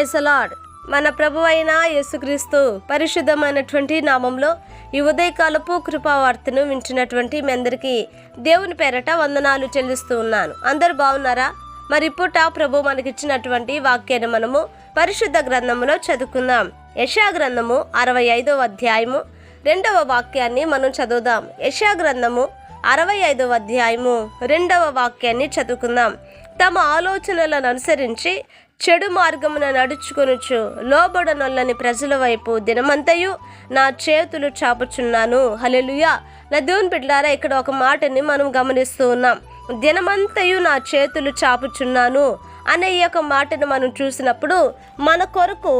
Praise the Lord మన ప్రభు అయిన యేసుక్రీస్తు పరిశుద్ధమైనటువంటి నామంలో ఈ ఉదయకాలపు కృపావార్తను వింటున్నటువంటి మీ అందరికీ దేవుని పేరట వందనాలు చెల్లిస్తూ ఉన్నాను. అందరు బాగున్నారా? మరి ఇప్పుట ప్రభు మనకిచ్చినటువంటి వాక్యాన్ని మనము పరిశుద్ధ గ్రంథములో చదువుకుందాం. యశా గ్రంథము అరవై ఐదవ అధ్యాయము రెండవ వాక్యాన్ని మనం చదువుదాం. యశా గ్రంథము అరవై ఐదవ అధ్యాయము రెండవ వాక్యాన్ని చదువుకుందాం. తమ ఆలోచనలను అనుసరించి చెడు మార్గమున నడుచుకొనుచు లోబడనొల్లని ప్రజల వైపు దినమంతయు నా చేతులు చాపుచున్నాను. హలెలుయా నా దేవుని బిడ్డారా ఇక్కడ ఒక మాటని మనం గమనిస్తూ ఉన్నాం. దినమంతయు నా చేతులు చాపుచున్నాను అనే ఈ యొక్క మాటను మనం చూసినప్పుడు మన కొరకు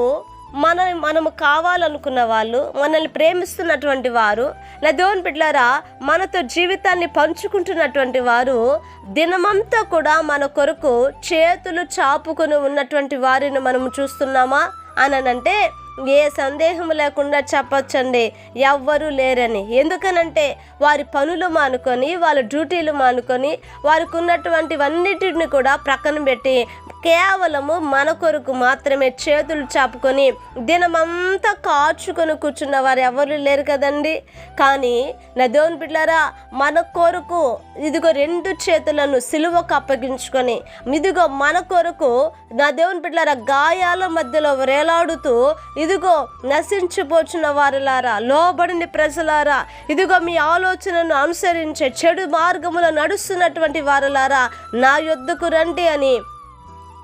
మన మనము కావాలనుకున్న వాళ్ళు మనల్ని ప్రేమిస్తున్నటువంటి వారు లేదా దేవుని బిడ్డారా మనతో జీవితాన్ని పంచుకుంటున్నటువంటి వారు దినమంతా కూడా మన కొరకు చేతులు చాపుకొని ఉన్నటువంటి వారిని మనము చూస్తున్నామా? అని అంటే ఏ సందేహం లేకుండా చెప్పొచ్చండి. ఎవ్వరూ లేరని. ఎందుకనంటే వారి పనులు మానుకొని వాళ్ళ డ్యూటీలు మానుకొని వారికి ఉన్నటువంటివన్నిటిని కూడా ప్రక్కన పెట్టి కేవలము మన కొరకు మాత్రమే చేతులు చాపుకొని దినమంతా కాచుకొని కూర్చున్న వారు ఎవరు లేరు కదండి? కానీ నా దేవుని బిడ్డారా మన కొరకు ఇదిగో రెండు చేతులను సిలువకు అప్పగించుకొని ఇదిగో మన కొరకు నా దేవుని బిడ్డారా గాయాల మధ్యలో వేలాడుతూ ఇదిగో నశించిపోచున్న వారులారా లోబడిన ప్రజలారా ఇదిగో మీ ఆలోచనను అనుసరించే చెడు మార్గములో నడుస్తున్నటువంటి వారులారా నా యొద్దకు రండి అని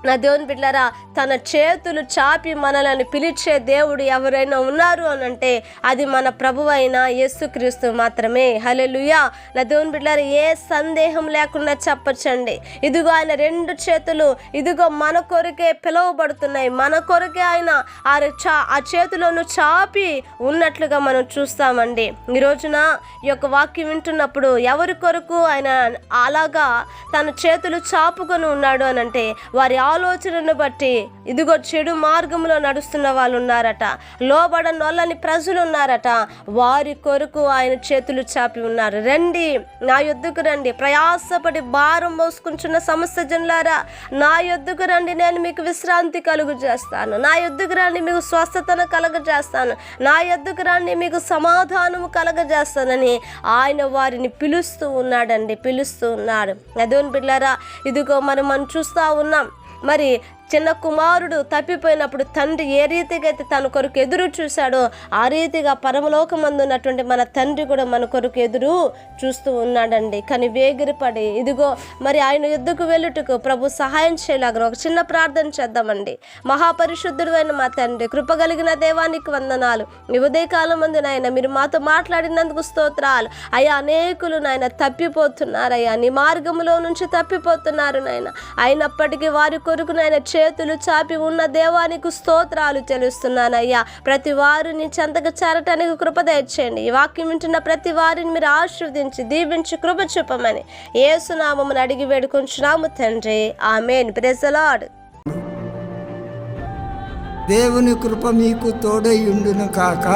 నా దేవుని బిడ్డలారా తన చేతులు చాపి మనలను పిలిచే దేవుడు ఎవరైనా ఉన్నారు అని అంటే అది మన ప్రభు అయిన యేసుక్రీస్తు మాత్రమే. హలెలుయా నా దేవుని బిడ్డలారా ఏ సందేహం లేకుండా చెప్పచ్చండి. ఇదిగో ఆయన రెండు చేతులు ఇదిగో మన కొరకే పిలువబడుతున్నాయి. మన కొరకే ఆయన ఆ చా ఆ చేతులను చాపి ఉన్నట్లుగా మనం చూస్తామండి. ఈ రోజున ఈ యొక్క వాక్యం వింటున్నప్పుడు ఎవరి కొరకు ఆయన అలాగా తన చేతులు చాపుకొని ఉన్నాడు అని అంటే వారి ఆలోచనను బట్టి ఇదిగో చెడు మార్గంలో నడుస్తున్న వాళ్ళు ఉన్నారట లోబడ నొల్లని ప్రజలు ఉన్నారట వారి కొరకు ఆయన చేతులు చాపి ఉన్నారు. రండి నా యొద్దకు రండి. ప్రయాసపడి భారం మోసుకుంటున్న సమస్య జనులారా నా యొద్దకు రండి. నేను మీకు విశ్రాంతి కలుగు చేస్తాను నా యొద్దకు రండి మీకు స్వస్థతను కలగజేస్తాను. నా యొద్దకు రండి మీకు సమాధానము కలగజేస్తానని ఆయన వారిని పిలుస్తూ ఉన్నాడండి పిలుస్తూ ఉన్నాడు. అదోని బిడ్డారా ఇదిగో మనం మనం చూస్తూ ఉన్నాం. మరి చిన్న కుమారుడు తప్పిపోయినప్పుడు తండ్రి ఏ రీతిగా అయితే తన కొరకు ఎదురు చూశాడో ఆ రీతిగా పరమలోకమందు ఉన్నటువంటి మన తండ్రి కూడా మన కొరకు ఎదురు చూస్తూ ఉన్నాడండి. కానీ వేగిరిపడి ఇదిగో మరి ఆయన యుద్ధకు వెళ్ళుటకు ప్రభు సహాయం చేయలాగా ఒక చిన్న ప్రార్థన చేద్దామండి. మహాపరిశుద్ధుడు అయిన మా తండ్రి కృపగలిగిన దేవానికి వందనాలు. ఈ ఉదయకాలం మందు నాయన మీరు మాతో మాట్లాడినందుకు స్తోత్రాలు. అయ్యా అనేకులు నాయన తప్పిపోతున్నారయ్యా నీ మార్గంలో నుంచి తప్పిపోతున్నారు నాయన. అయినప్పటికీ వారి కొరకు నాయన చేతులు చాపి ఉన్న దేవానికి స్తోత్రాలు తెలుస్తున్నానయ్యా ప్రతి వారిని చెంతకు చేరటానికి కృప దయచేయండి. ఈ వాక్యం వింటున్న ప్రతి వారిని మీరు ఆశీర్వదించి దీవించి కృప చూపమని ఏసునామమును అడిగి వేడుకుంటున్నాము తండ్రి. ఆమెన్. ప్రెజలాడ్ దేవుని కృప మీకు తోడై ఉండును కాక.